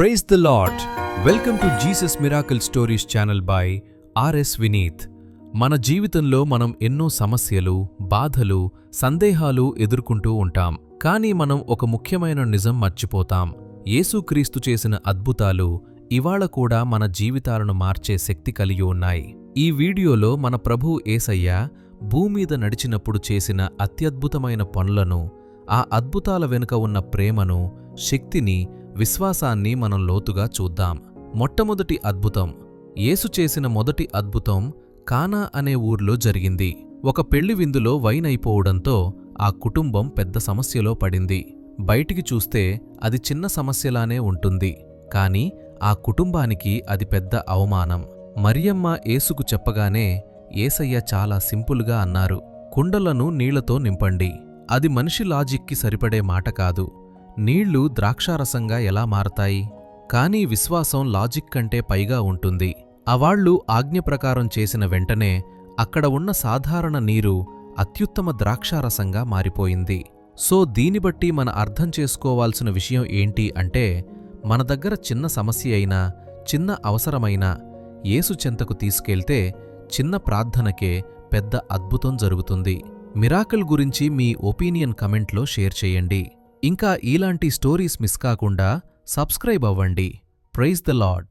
Praise the lord welcome to Jesus miracle stories channel by RS Vineeth మన జీవితంలో మనం ఎన్నో సమస్యలు బాధలు సందేహాలు ఎదుర్కొంటూ ఉంటాం. కానీ మనం ఒక ముఖ్యమైన నిజం మర్చిపోతాం. యేసుక్రీస్తు చేసిన అద్భుతాలు ఇవాళ కూడా మన జీవితాలను మార్చే శక్తి కలిగి ఉన్నాయి. ఈ వీడియోలో మన ప్రభు ఏసయ్య భూమీద నడిచినప్పుడు చేసిన అత్యద్భుతమైన పనులను ఆ అద్భుతాల వెనుక ఉన్న ప్రేమను శక్తిని విశ్వాసాన్ని మనం లోతుగా చూద్దాం. మొట్టమొదటి అద్భుతం యేసు చేసిన మొదటి అద్భుతం కానా అనే ఊర్లో జరిగింది. ఒక పెళ్ళి విందులో వైన్ అయిపోవడంతో ఆ కుటుంబం పెద్ద సమస్యలో పడింది. బయటికి చూస్తే అది చిన్న సమస్యలానే ఉంటుంది. కాని ఆ కుటుంబానికి అది పెద్ద అవమానం. మరియమ్మ ఏసుకు చెప్పగానే ఏసయ్య చాలా సింపుల్గా అన్నారు కుండలను నీళ్ళతో నింపండి. అది మనిషి లాజిక్కి సరిపడే మాట కాదు. నీళ్ళు ద్రాక్షారసంగా ఎలా మారతాయి? కానీ విశ్వాసం లాజిక్ కంటే పైగా ఉంటుంది. అవాళ్ళు ఆజ్ఞ ప్రకారం చేసిన వెంటనే అక్కడ ఉన్న సాధారణ నీరు అత్యుత్తమ ద్రాక్షారసంగా మారిపోయింది. సో దీని బట్టి మన అర్థం చేసుకోవాల్సిన విషయం ఏంటి అంటే మన దగ్గర చిన్న సమస్య అయినా చిన్న అవసరమైనా యేసు చెంతకు తీసుకెళ్తే చిన్న ప్రార్థనకే పెద్ద అద్భుతం జరుగుతుంది. మిరాకిల్ గురించి మీ ఒపీనియన్ కమెంట్లో షేర్ చేయండి. ఇంకా ఇలాంటి స్టోరీస్ మిస్ కాకుండా సబ్స్క్రైబ్ అవ్వండి. Praise the lord